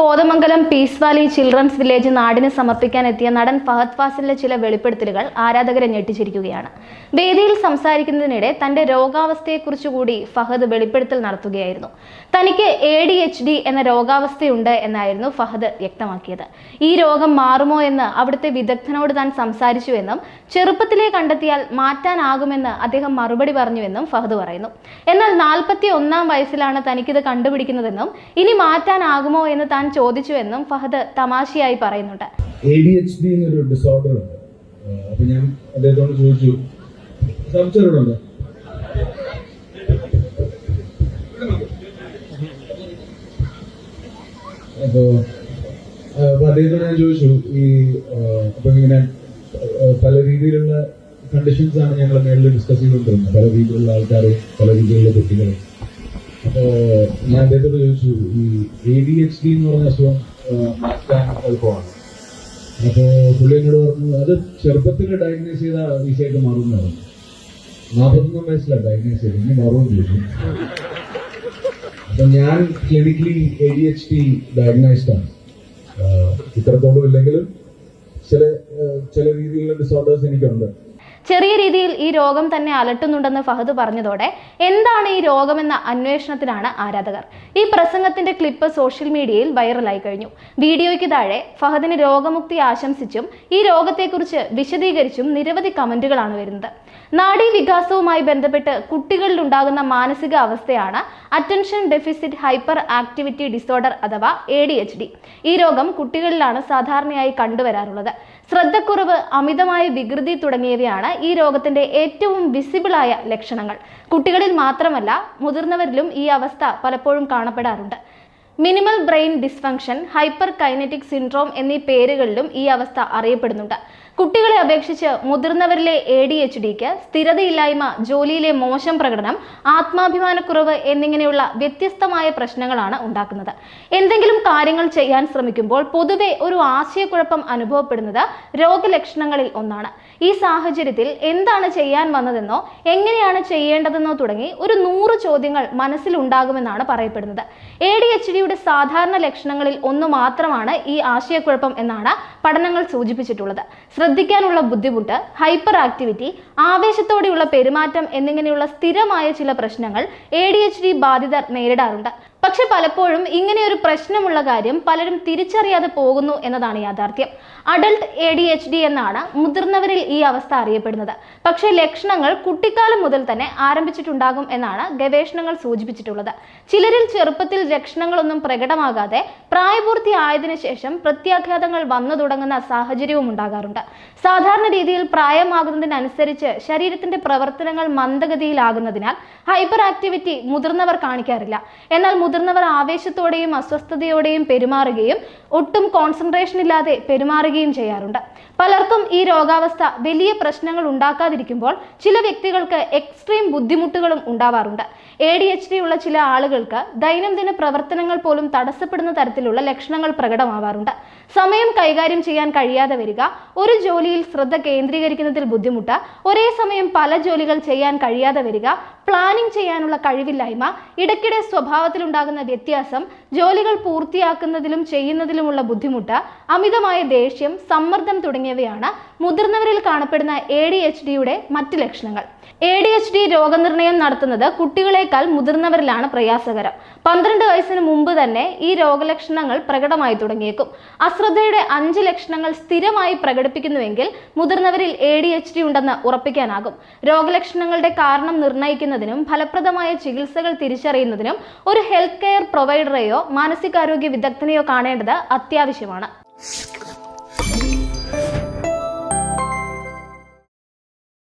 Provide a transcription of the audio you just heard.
Kothamangalam peace valley children's village നാടിന് സമർപ്പിക്കാൻ എത്തിയ നടൻ ഫഹദ് ഫാസിലിന്റെ ചില വെളിപ്പെടുത്തലുകൾ ആരാധകരെ ഞെട്ടിച്ചിരിക്കുകയാണ്. വേദിയിൽ സംസാരിക്കുന്നതിനിടെ തന്റെ രോഗാവസ്ഥയെക്കുറിച്ച് കൂടി ഫഹദ് വെളിപ്പെടുത്തൽ നടത്തുകയായിരുന്നു. തനിക്ക് എ ഡി എച്ച് ഡി എന്ന രോഗാവസ്ഥയുണ്ട് എന്നായിരുന്നു ഫഹദ് വ്യക്തമാക്കിയത്. ഈ രോഗം മാറുമോ എന്ന് അവിടുത്തെ വിദഗ്ധനോട് താൻ സംസാരിച്ചുവെന്നും ചെറുപ്പത്തിലേ കണ്ടെത്തിയാൽ മാറ്റാനാകുമെന്ന് അദ്ദേഹം മറുപടി പറഞ്ഞുവെന്നും ഫഹദ് പറയുന്നു. എന്നാൽ നാൽപ്പത്തി ഒന്നാം വയസ്സിലാണ് തനിക്കിത് കണ്ടുപിടിക്കുന്നതെന്നും ഇനി മാറ്റാനാകുമോ എന്ന് താൻ ചോദിച്ചുവെന്നും ഫഹദ് തമാശയായി പറയുന്നുണ്ട്. എന്നൊരു ഡിസോർഡർ ഉണ്ട്. ഞാൻ അദ്ദേഹത്തോട് ചോദിച്ചു ഞാൻ ചോദിച്ചു ഈ പല രീതിയിലുള്ള കണ്ടീഷൻസ് ആണ് ഞങ്ങൾ മേളിൽ ഡിസ്കസ് ചെയ്തുകൊണ്ടിരുന്നത്. പല രീതിയിലുള്ള ആൾക്കാരെ പല രീതിയിലുള്ള കുട്ടികളും. ഞാൻ അദ്ദേഹത്തോട് ചോദിച്ചു ഈ എ ഡി എച്ച് ഡി എന്ന് പറഞ്ഞ അസുഖം മാറ്റാൻ എളുപ്പമാണ്. അപ്പോ പുള്ളി എന്നോട് പറഞ്ഞു അത് ചെറുപ്പത്തിൽ ഡയഗ്നോസ് ചെയ്ത ഈസിയായിട്ട് മാറുന്നതാണ് നാൽപ്പത്തൊന്നാം വയസ്സിലാണ് ഡയഗ്നോസ് ചെയ്തത് ഇനി മാറുമെന്ന് ചോദിച്ചു അപ്പൊ ഞാൻ clinically A D H D diagnosed ആണ്. ഇത്രത്തോളം ഇല്ലെങ്കിലും ചില ചില രീതിയിലുള്ള ഡിസോർഡേഴ്സ് എനിക്കുണ്ട്. ചെറിയ രീതിയിൽ ഈ രോഗം തന്നെ അലട്ടുന്നുണ്ടെന്ന് ഫഹദ് പറഞ്ഞതോടെ എന്താണ് ഈ രോഗമെന്ന അന്വേഷണത്തിലാണ് ആരാധകർ. ഈ പ്രസംഗത്തിന്റെ ക്ലിപ്പ് സോഷ്യൽ മീഡിയയിൽ വൈറലായി കഴിഞ്ഞു. വീഡിയോയ്ക്ക് താഴെ ഫഹദിന് രോഗമുക്തി ആശംസിച്ചും ഈ രോഗത്തെക്കുറിച്ച് വിശദീകരിച്ചും നിരവധി കമന്റുകളാണ് വരുന്നത്. നാഡീ വികാസവുമായി ബന്ധപ്പെട്ട് കുട്ടികളിൽ ഉണ്ടാകുന്ന മാനസിക അവസ്ഥയാണ് attention deficit hyperactivity disorder അഥവാ എ ഡി എച്ച് ഡി ഈ രോഗം കുട്ടികളിലാണ് സാധാരണയായി കണ്ടുവരാറുള്ളത്. ശ്രദ്ധക്കുറവ് അമിതമായ വികൃതി തുടങ്ങിയവയാണ് ഈ രോഗത്തിന്റെ ഏറ്റവും വിസിബിളായ ലക്ഷണങ്ങൾ. കുട്ടികളിൽ മാത്രമല്ല മുതിർന്നവരിലും ഈ അവസ്ഥ പലപ്പോഴും കാണപ്പെടാറുണ്ട്. Minimal brain dysfunction hyperkinetic syndrome എന്നീ പേരുകളിലും ഈ അവസ്ഥ അറിയപ്പെടുന്നുണ്ട്. കുട്ടികളെ അപേക്ഷിച്ച് മുതിർന്നവരിലെ എ ഡി എച്ച് ഡിക്ക് സ്ഥിരതയില്ലായ്മ ജോലിയിലെ മോശം പ്രകടനം ആത്മാഭിമാനക്കുറവ് എന്നിങ്ങനെയുള്ള വ്യത്യസ്തമായ പ്രശ്നങ്ങളാണ് ഉണ്ടാക്കുന്നത്. എന്തെങ്കിലും കാര്യങ്ങൾ ചെയ്യാൻ ശ്രമിക്കുമ്പോൾ പൊതുവെ ഒരു ആശയക്കുഴപ്പം അനുഭവപ്പെടുന്നത് രോഗലക്ഷണങ്ങളിൽ ഒന്നാണ്. ഈ സാഹചര്യത്തിൽ എന്താണ് ചെയ്യാൻ വന്നതെന്നോ എങ്ങനെയാണ് ചെയ്യേണ്ടതെന്നോ തുടങ്ങി ഒരു നൂറ് ചോദ്യങ്ങൾ മനസ്സിലുണ്ടാകുമെന്നാണ് പറയപ്പെടുന്നത്. എ ഡി എച്ച് സാധാരണ ലക്ഷണങ്ങളിൽ ഒന്ന് മാത്രമാണ് ഈ ആശയക്കുഴപ്പം എന്നാണ് പഠനങ്ങൾ സൂചിപ്പിച്ചിട്ടുള്ളത്. ശ്രദ്ധിക്കാനുള്ള ബുദ്ധിമുട്ട് ഹൈപ്പർ ആക്ടിവിറ്റി ആവേശത്തോടെയുള്ള പെരുമാറ്റം എന്നിങ്ങനെയുള്ള സ്ഥിരമായ ചില പ്രശ്നങ്ങൾ എ ബാധിതർ നേരിടാറുണ്ട്. പക്ഷെ പലപ്പോഴും ഇങ്ങനെ ഒരു പ്രശ്നമുള്ള കാര്യം പലരും തിരിച്ചറിയാതെ പോകുന്നു എന്നതാണ് യാഥാർത്ഥ്യം. Adult A D H D എന്നാണ് മുതിർന്നവരിൽ ഈ അവസ്ഥ അറിയപ്പെടുന്നത്. പക്ഷേ ലക്ഷണങ്ങൾ കുട്ടിക്കാലം മുതൽ തന്നെ ആരംഭിച്ചിട്ടുണ്ടാകും എന്നാണ് ഗവേഷണങ്ങൾ സൂചിപ്പിച്ചിട്ടുള്ളത്. ചിലരിൽ ചെറുപ്പത്തിൽ ലക്ഷണങ്ങളൊന്നും പ്രകടമാകാതെ പ്രായപൂർത്തിയായതിനു ശേഷം പ്രത്യാഘാതങ്ങൾ വന്നു തുടങ്ങുന്ന സാഹചര്യവും ഉണ്ടാകാറുണ്ട്. സാധാരണ രീതിയിൽ പ്രായമാകുന്നതിനനുസരിച്ച് ശരീരത്തിന്റെ പ്രവർത്തനങ്ങൾ മന്ദഗതിയിലാകുന്നതിനാൽ ഹൈപ്പർ ആക്ടിവിറ്റി മുതിർന്നവർ കാണിക്കാറില്ല. എന്നാൽ മുതിർന്നവർ ആവേശത്തോടെയും അസ്വസ്ഥതയോടെയും പെരുമാറുകയും ഒട്ടും കോൺസെൻട്രേഷൻ ഇല്ലാതെ പെരുമാറുകയും ചെയ്യാറുണ്ട്. പലർക്കും ഈ രോഗാവസ്ഥ വലിയ പ്രശ്നങ്ങൾ ഉണ്ടാക്കാതിരിക്കുമ്പോൾ ചില വ്യക്തികൾക്ക് എക്സ്ട്രീം ബുദ്ധിമുട്ടുകളും ഉണ്ടാവാറുണ്ട്. എ ഡി എച്ച് ഡി ഉള്ള ചില ആളുകൾക്ക് ദൈനംദിന പ്രവർത്തനങ്ങൾ പോലും തടസ്സപ്പെടുന്ന തരത്തിലുള്ള ലക്ഷണങ്ങൾ പ്രകടമാവാറുണ്ട്. സമയം കൈകാര്യം ചെയ്യാൻ കഴിയാതെ വരിക ഒരു ജോലിയിൽ ശ്രദ്ധ കേന്ദ്രീകരിക്കുന്നതിൽ ബുദ്ധിമുട്ട് ഒരേ സമയം പല ജോലികൾ ചെയ്യാൻ കഴിയാതെ വരിക പ്ലാനിംഗ് ചെയ്യാനുള്ള കഴിവില്ലായ്മ ഇടയ്ക്കിടെ സ്വഭാവത്തിലുണ്ടാകുന്ന വ്യത്യാസം ജോലികൾ പൂർത്തിയാക്കുന്നതിലും ചെയ്യുന്നതിലുമുള്ള ബുദ്ധിമുട്ട് അമിതമായ ദേഷ്യം സമ്മർദ്ദം തുടങ്ങിയവയാണ് മുതിർന്നവരിൽ കാണപ്പെടുന്ന എ ഡി എച്ച് ഡിയുടെ മറ്റ് ലക്ഷണങ്ങൾ. എ ഡി എച്ച് ഡി രോഗനിർണയം നടത്തുന്നത് കുട്ടികളെക്കാൾ മുതിർന്നവരിലാണ് പ്രയാസകരം. പന്ത്രണ്ട് വയസ്സിന് മുമ്പ് തന്നെ ഈ രോഗലക്ഷണങ്ങൾ പ്രകടമായി തുടങ്ങിയേക്കും. അശ്രദ്ധയുടെ അഞ്ച് ലക്ഷണങ്ങൾ സ്ഥിരമായി പ്രകടിപ്പിക്കുന്നുവെങ്കിൽ മുതിർന്നവരിൽ എ ഡി എച്ച് ഡി ഉണ്ടെന്ന് ഉറപ്പിക്കാനാകും. രോഗലക്ഷണങ്ങളുടെ കാരണം നിർണയിക്കുന്നതിനും ഫലപ്രദമായ ചികിത്സകൾ തിരിച്ചറിയുന്നതിനും ഒരു ഹെൽത്ത് കെയർ പ്രൊവൈഡറെയോ മാനസികാരോഗ്യ വിദഗ്ധനെയോ കാണേണ്ടത് അത്യാവശ്യമാണ്.